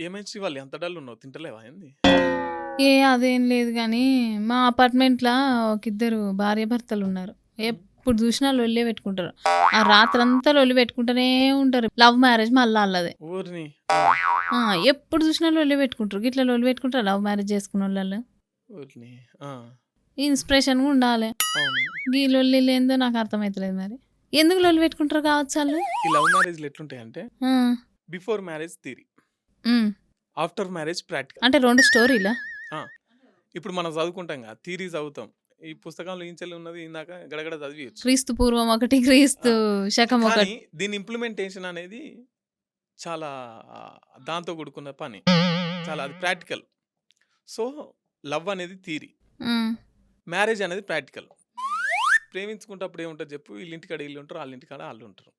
ఏమైంది వాళ్ళు ఎంత డల్ ఉన్నావు? తింటలేవా ఏంది? ఏ అదేం లేదు కానీ మా అపార్ట్మెంట్లో ఒక ఇద్దరు భార్య భర్తలు ఉన్నారు. ఎప్పుడు చూసినా లొల్లి పెట్టుకుంటారు. ఆ రాత్రంతా లొల్లి పెట్టుకుంటూనే ఉంటారు. లవ్ మ్యారేజ్ మళ్ళీ అల్లదే. ఊరిని? ఆ, ఎప్పుడు చూసినా లొల్లి పెట్టుకుంటారు. ఇట్లా లొల్లి పెట్టుకుంటారు లవ్ మ్యారేజ్ చేసుకున్న వాళ్ళు ఊరిని? ఆ, ఇన్స్పిరేషన్గా ఉండాలి. అవును. ఈ లొల్లి లేదో నాకు అర్థమవుతలేదు మరి. ఎందుకు లొల్లి పెట్టుకుంటారు కావచ్చు వాళ్ళు? ఈ లవ్ మ్యారేజ్లు ఎట్లుంటాయి అంటే ఆ, before marriage theory. Um. After marriage practical. అంటే రెండు స్టోరీలా? ఇప్పుడు మనం చదువుకుంటాం కదా థియరీ చదువుతాం. ఈ పుస్తకంలో ఇంచెల్లి ఉన్నది ఇందాక గడగడ చదివియచ్చు. క్రీస్తు పూర్వం ఒకటి క్రీస్తు శకం ఒకటి. దీని ఇంప్లిమెంటేషన్ అనేది చాలా దాంతో కూడుకున్న పని. చాలా అది ప్రాక్టికల్. సో లవ్ అనేది థియరీ. ఉమ్, మ్యారేజ్ అనేది ప్రాక్టికల్. ప్రేమించుకుంటప్పుడు ఏముంటుంది చెప్పు? వీళ్ళ ఇంటికాడ వీళ్ళు ఉంటారు వాళ్ళ ఇంటికాడ వాళ్ళు ఉంటారు.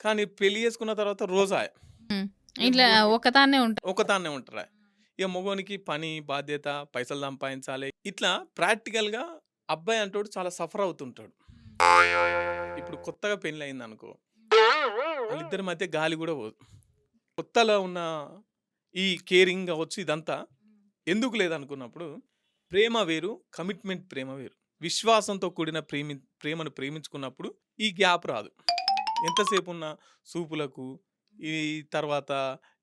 కానీ పెళ్ళి చేసుకున్న తర్వాత రోజా. ఇట్లా ఒకదాన్నే ఉంటారు ఒకతానే ఉంటారా? ఇక మగోనికి పని బాధ్యత పైసలు సంపాదించాలి. ఇట్లా ప్రాక్టికల్గా అబ్బాయి అంటాడు చాలా సఫర్ అవుతుంటాడు. ఇప్పుడు కొత్తగా పెళ్ళి అయింది అనుకో వాళ్ళిద్దరి మధ్య గాలి కూడా పోదు. కొత్తలో ఉన్న ఈ కేరింగ్ కావచ్చు ఇదంతా ఎందుకు లేదనుకున్నప్పుడు ప్రేమ వేరు కమిట్మెంట్ ప్రేమ వేరు. విశ్వాసంతో కూడిన ప్రేమి ప్రేమను ప్రేమించుకున్నప్పుడు ఈ గ్యాప్ రాదు. ఎంతసేపు ఉన్న సూపులకు ఈ తర్వాత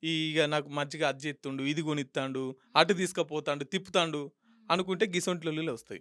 ఈ ఇక నాకు మజ్జిగ అది చేస్తుండు ఇది కొనిస్తాడు అటు తీసుకుపోతాడు తిప్పుతాడు అనుకుంటే గిసొంట్లొల్లులు వస్తాయి